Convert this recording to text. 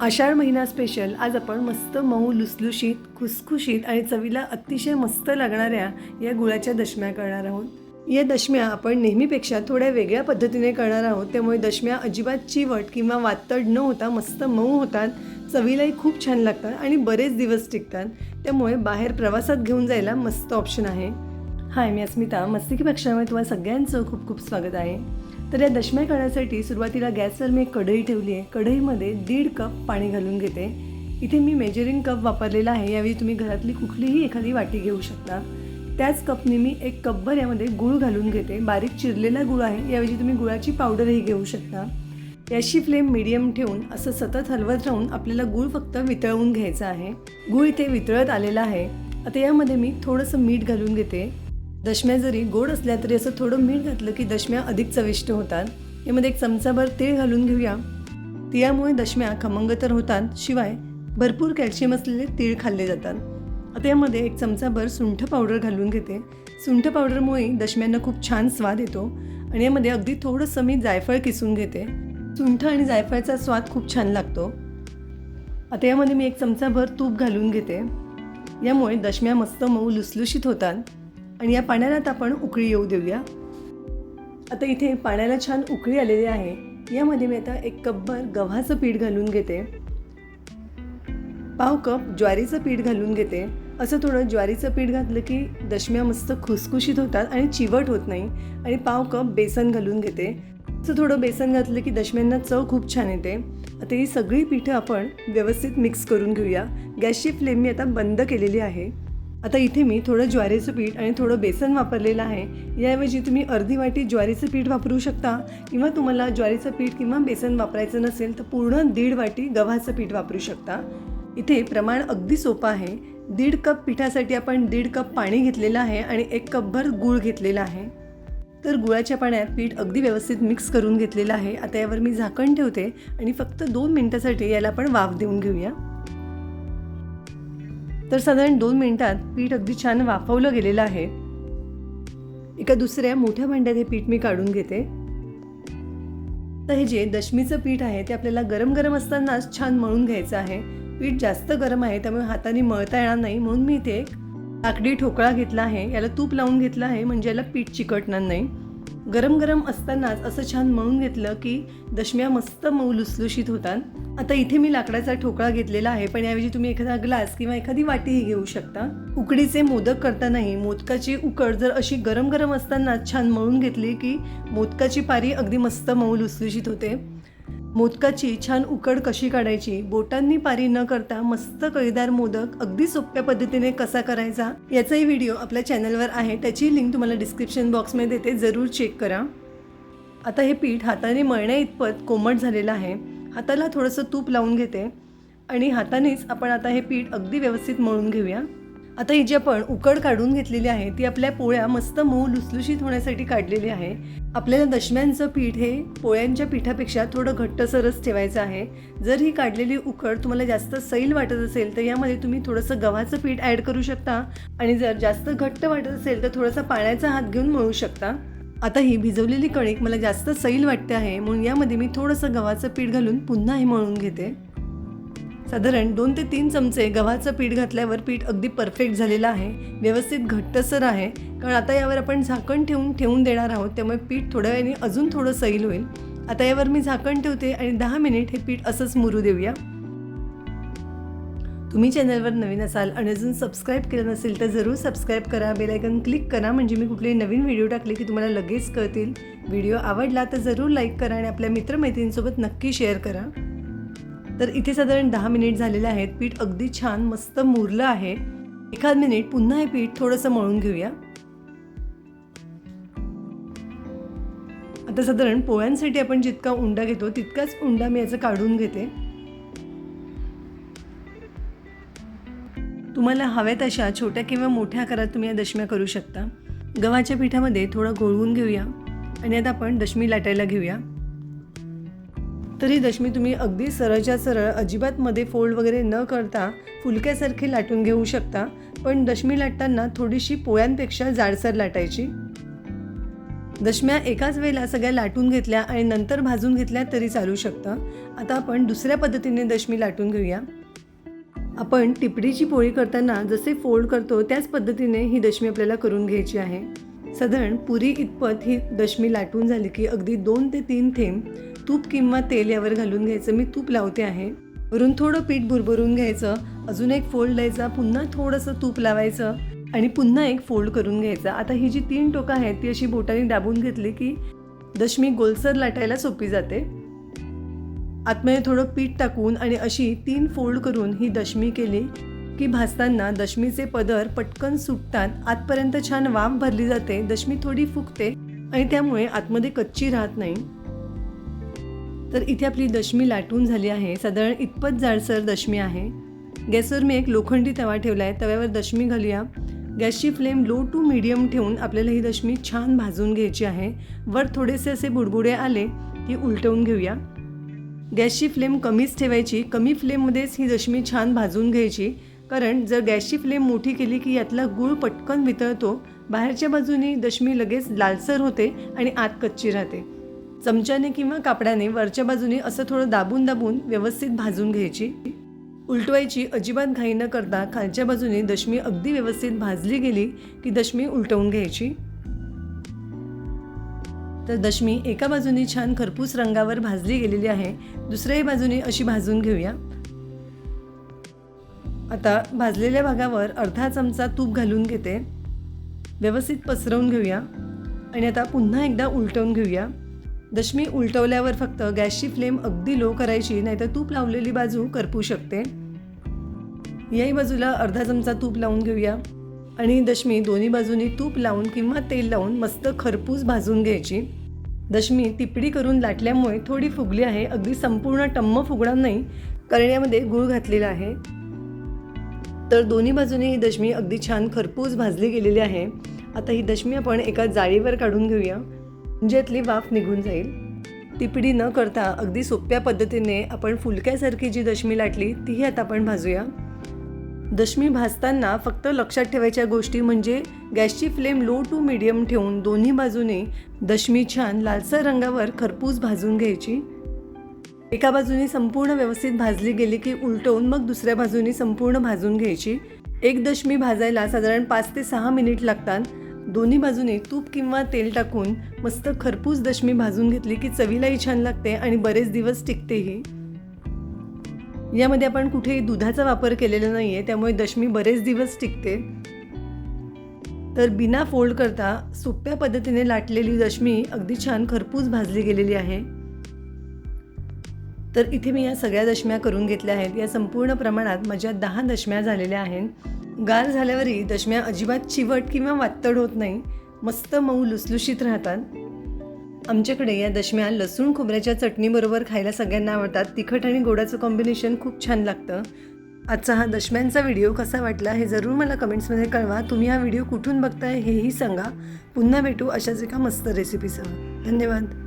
आषाढ महिना स्पेशल आज आपण मस्त मऊ लुसलुशीत खुसखुशीत आणि चवीला अतिशय मस्त लागणाऱ्या या गुळाच्या दशम्या करणार आहोत. या दशम्या आपण नेहमीपेक्षा थोड्या वेगळ्या पद्धतीने करणार आहोत. त्यामुळे दशम्या अजिबात चिवट किंवा वातड न होता मस्त मऊ होतात. चवीलाही खूप छान लागतात आणि बरेच दिवस टिकतात. त्यामुळे बाहेर प्रवासात घेऊन जायला मस्त ऑप्शन आहे. हाय मी अस्मिता. मस्तिकी पक्षामुळे तुम्हाला सगळ्यांचं खूप खूप स्वागत आहे. तर या दशम्या करण्यासाठी सुरुवातीला गॅसवर मी एक कढई ठेवली आहे. कढईमध्ये दीड कप पाणी घालून घेते. इथे मी मेजरिंग कप वापरलेला आहे. यावेळी तुम्ही घरातली कुठलीही एखादी वाटी घेऊ शकता. त्याच कपने मी एक कपभर यामध्ये गूळ घालून घेते. बारीक चिरलेला गूळ आहे. याऐवजी तुम्ही गुळाची पावडरही घेऊ शकता. याची फ्लेम मिडियम ठेवून असं सतत हलवत राहून आपल्याला गूळ फक्त वितळवून घ्यायचा आहे. गूळ इथे वितळत आलेला आहे. आता यामध्ये मी थोडंसं मीठ घालून घेते. दशम्या जरी गोड असल्या तरी असं थोडं मीठ घातलं की दशम्या अधिक चविष्ट होतात. यामध्ये एक चमचाभर तीळ घालून घेऊया. तिळामुळे दशम्या खमंग तर होतात. शिवाय भरपूर कॅल्शियम असलेले तीळ खाल्ले जातात. आता यामध्ये एक चमचाभर सुंठ पावडर घालून घेते. सुंठ पावडरमुळे दशम्यांना खूप छान स्वाद येतो आणि यामध्ये अगदी थोडंसं मी जायफळ किसून घेते. सुंठ आणि जायफळचा स्वाद खूप छान लागतो. आता यामध्ये मी एक चमचाभर तूप घालून घेते. यामुळे दशम्या मस्त मऊ लुसलुशीत होतात. आणि या पाण्याला आता आपण उकळी येऊ देऊया. आता इथे पाण्याला छान उकळी आलेली आहे. यामध्ये मी आता एक कपभर गव्हाचं पीठ घालून घेते. पाव कप ज्वारीचं पीठ घालून घेते. असं थोडं ज्वारीचं पीठ घातलं की दशम्या मस्त खुसखुशीत होतात आणि चिवट होत नाही. आणि पाव कप बेसन घालून घेते. असं थोडं बेसन घातलं की दशम्यांना चव खूप छान येते. आता ही सगळी पिठं आपण व्यवस्थित मिक्स करून घेऊया. गॅसची फ्लेम मी आता बंद केलेली आहे. आता इथे मी थोडं ज्वारीचं पीठ आणि थोडं बेसन वापरलेलं आहे. याऐवजी तुम्ही अर्धी वाटी ज्वारीचं पीठ वापरू शकता. किंवा तुम्हाला ज्वारीचं पीठ किंवा बेसन वापरायचं नसेल तर पूर्ण दीड वाटी गव्हाचं पीठ वापरू शकता. इथे प्रमाण अगदी सोपं आहे. दीड कप पिठासाठी आपण दीड कप पाणी घेतलेलं आहे आणि एक कपभर गूळ घेतलेला आहे. तर गुळाच्या पाण्यात पीठ अगदी व्यवस्थित मिक्स करून घेतलेलं आहे. आता यावर मी झाकण ठेवते आणि फक्त दोन मिनटासाठी याला आपण वाफ देऊन घेऊया. तर साधारण दोन मिनिटात पीठ अगदी छान वाफवलं गेलेलं आहे. एका दुसऱ्या मोठ्या भांड्यात हे पीठ मी काढून घेते. तर हे जे दशमीचं पीठ आहे ते आपल्याला गरम गरम असतानाच छान मळून घ्यायचं आहे. पीठ जास्त गरम आहे त्यामुळे हाताने मळता येणार नाही. म्हणून मी इथे एक लाकडी ठोकळा घेतला आहे. याला तूप लावून घेतला आहे म्हणजे याला पीठ चिकटणार नाही. गरम गरम असतानाच असं छान मळून घेतलं की दशम्या मस्त मऊ लुसलुशीत होतात. आता इथे मी लाकडाचा ठोकळा घेतलेला आहे पण याऐवजी तुम्ही एखादा ग्लास किंवा एखादी वाटीही घेऊ शकता. उकडीचे मोदक करतानाही मोदकाची उकड जर अशी गरम गरम असतानाच छान मळून घेतली की मोदकाची पारी अगदी मस्त मऊ लुसलुशीत होते. मोदकाची छान उकड कशी काढायची बोटांनी पारी न करता मस्त कळीदार मोदक अगदी सोप्या पद्धतीने कसा करायचा याचाही व्हिडिओ आपल्या चॅनलवर आहे. त्याची लिंक तुम्हाला डिस्क्रिप्शन बॉक्समध्ये देते जरूर चेक करा. आता हे पीठ हाताने मळण्या इतपत कोमट झालेलं आहे. हाताला थोडंसं तूप लावून घेते. आणि हातानेच आपण आता हे पीठ अगदी व्यवस्थित मळून घेऊया. आता ही जी आपण उकड काढून घेतलेली आहे ती आपल्या पोळ्या मस्त मऊ लुसलुशीत होण्यासाठी काढलेली आहे. आपल्याला दशम्यांचं पीठ हे पोळ्यांच्या पिठापेक्षा थोडं घट्टसरच ठेवायचं आहे. जर ही काढलेली उकड तुम्हाला जास्त सैल वाटत असेल तर यामध्ये तुम्ही थोडंसं गव्हाचं पीठ ॲड करू शकता. आणि जर जास्त घट्ट वाटत असेल तर थोडासा पाण्याचा हात घेऊन मळू शकता. आता ही भिजवलेली कणिक मला जास्त सैल वाटते आहे म्हणून यामध्ये मी थोडंसं गव्हाचं पीठ घालून पुन्हा हे मळून घेते. साधारण दोन ते तीन चमचे गव्हाचं पीठ घातल्यावर पीठ अगदी परफेक्ट झालेलं आहे. व्यवस्थित घट्टसर आहे. कारण आता यावर आपण झाकण ठेवून ठेवून देणार आहोत. त्यामुळे पीठ थोड्या वेळाने अजून थोडं सैल होईल. आता यावर मी झाकण ठेवते आणि दहा मिनिट हे पीठ असंच मुरू देऊया. तुम्ही चॅनलवर नवीन असाल आणि अजून सबस्क्राईब केलं नसेल तर जरूर सबस्क्राईब करा. बेलायकन क्लिक करा. म्हणजे मी कुठलेही नवीन व्हिडिओ टाकले की तुम्हाला लगेच कळतील. व्हिडिओ आवडला तर जरूर लाईक करा आणि आपल्या मित्रमैत्रिणींसोबत नक्की शेअर करा. तर इथे साधारण दहा मिनिट झालेले आहेत. पीठ अगदी छान मस्त मुरलं आहे. एखाद मिनिट पुन्हा हे पीठ थोडंसं मळून घेऊया. आता साधारण पोळ्यांसाठी आपण जितका उंडा घेतो तितकाच उंडा मी याचं काढून घेते. तुम्हाला हव्यात अशा छोट्या किंवा मोठ्या आकारात तुम्ही या दशम्या करू शकता. गव्हाच्या पिठामध्ये थोडं गोळवून घेऊया. आणि आता आपण दशमी लाटायला घेऊया. तरी दशमी तुम्ही अगदी सरळच्या सरळ अजिबात मध्ये फोल्ड वगैरे न करता फुलक्यासारखी लाटून घेऊ शकता. पण दशमी लाटताना थोडीशी पोळ्यांपेक्षा जाडसर लाटायची. दशम्या एकाच वेळेला सगळ्या लाटून घेतल्या आणि नंतर भाजून घेतल्या तरी चालू शकतं. आता आपण दुसऱ्या पद्धतीने दशमी लाटून घेऊया. आपण टिपडीची पोळी करताना जसे फोल्ड करतो त्याच पद्धतीने ही दशमी आपल्याला करून घ्यायची आहे. साधारण पुरी इतपत ही दशमी लाटून झाली की अगदी दोन ते तीन थेंब तूप किंवा तेल यावर घालून घ्यायचं. मी तूप लावते आहे. वरून थोडं पीठ भुरभरून घ्यायचं. अजून एक फोल्ड द्यायचा. पुन्हा थोडंसं तूप लावायचं आणि पुन्हा एक फोल्ड करून घ्यायचा. आता ही जी तीन टोकं आहेत ती अशी बोटाने दाबून घेतली की दशमी गोलसर लाटायला सोपी जाते. आतमध्ये थोडं पीठ टाकून आणि अशी तीन फोल्ड करून ही दशमी केली की भाजताना दशमीचे पदर पटकन सुटतात. आतपर्यंत छान वाफ भरली जाते. दशमी थोडी फुगते आणि त्यामुळे आतमध्ये कच्ची राहत नाही. तर इथे आपली दशमी लाटून झाली आहे. साधारण इतपत जाडसर दशमी आहे. गॅसवर मी एक लोखंडी तवा ठेवला आहे तव्यावर दशमी घालूया. गॅसची फ्लेम लो टू मीडियम ठेवून आपल्याला ही दशमी छान भाजून घ्यायची आहे. वर थोडेसे असे बुडबुडे आले की उलटवून घेऊया. गॅसची फ्लेम कमीच ठेवायची. कमी फ्लेममध्येच ही दशमी छान भाजून घ्यायची. कारण जर गॅसची फ्लेम मोठी केली की यातला गूळ पटकन वितळतो बाहेरच्या बाजूने दशमी लगेच लालसर होते आणि आत कच्ची राहते. चमच्याने किंवा कापडाने वरच्या बाजूने असं थोडं दाबून दाबून व्यवस्थित भाजून घ्यायची. उलटवायची अजिबात घाई न करता खालच्या बाजूने दशमी अगदी व्यवस्थित भाजली गेली की दशमी उलटवून घ्यायची. तर दशमी एका बाजूने छान खरपूस रंगावर भाजली गेलेली आहे दुसऱ्याही बाजूने अशी भाजून घेऊया. आता भाजलेल्या भागावर अर्धा चमचा तूप घालून घेते. व्यवस्थित पसरवून घेऊया. आणि आता पुन्हा एकदा उलटवून घेऊया. दशमी उलटवल्यावर फक्त गॅसची फ्लेम अगदी लो करायची नाहीतर तूप लावलेली बाजू करपू शकते. याही बाजूला अर्धा चमचा तूप लावून घेऊया. आणि दशमी दोन्ही बाजूनी तूप लावून किंवा तेल लावून मस्त खरपूस भाजून घ्यायची. दशमी तिपडी करून लाटल्यामुळे थोडी फुगली आहे अगदी संपूर्ण टम्म फुगणार नाही कारण यामध्ये घातलेला आहे. तर दोन्ही बाजूने ही दशमी अगदी छान खरपूस भाजली गेलेली आहे. आता ही दशमी आपण एका जाळीवर काढून घेऊया. म्हणजे वाफ निघून जाईल. तिपडी न करता अगदी सोप्या पद्धतीने आपण फुलक्यासारखी जी दशमी लाटली तीही आता आपण भाजूया. दशमी भाजताना फक्त लक्षात ठेवायच्या गोष्टी म्हणजे गॅसची फ्लेम लो टू मिडियम ठेवून दोन्ही बाजूने दशमी छान लालसर रंगावर खरपूस भाजून घ्यायची. एका बाजूने संपूर्ण व्यवस्थित भाजली गेली की उलटवून मग दुसऱ्या बाजूने संपूर्ण भाजून घ्यायची. एक दशमी भाजायला साधारण पाच ते सहा मिनिट लागतात. दोन्ही बाजूने तूप किंवा तेल टाकून मस्त खरपूस दशमी भाजून घेतली की चवीलाही छान लागते आणि बरेच दिवस टिकतेही. यामध्ये आपण कुठेही दुधाचा वापर केलेला नाही आहे त्यामुळे दशमी बरेच दिवस टिकते. तर बिना फोल्ड करता सोप्या पद्धतीने लाटलेली दशमी अगदी छान खरपूस भाजली गेलेली आहे. तर इथे मी या सगळ्या दशम्या करून घेतल्या आहेत. या संपूर्ण प्रमाणात माझ्या दहा दशम्या झालेल्या आहेत. गार झाल्यावरही दशम्या अजिबात चिवट किंवा वातड होत नाही. मस्त मऊ लुसलुशीत राहतात. आमच्याकडे या दशम्या लसूण खोबऱ्याच्या चटणीबरोबर खायला सगळ्यांना आवडतात. तिखट आणि गोडाचं कॉम्बिनेशन खूप छान लागतं. आजचा हा दशम्यांचा व्हिडिओ कसा वाटला हे जरूर मला कमेंट्समध्ये कळवा. तुम्ही हा व्हिडिओ कुठून बघताय हेही सांगा. पुन्हा भेटू अशाच एका मस्त रेसिपीसह धन्यवाद.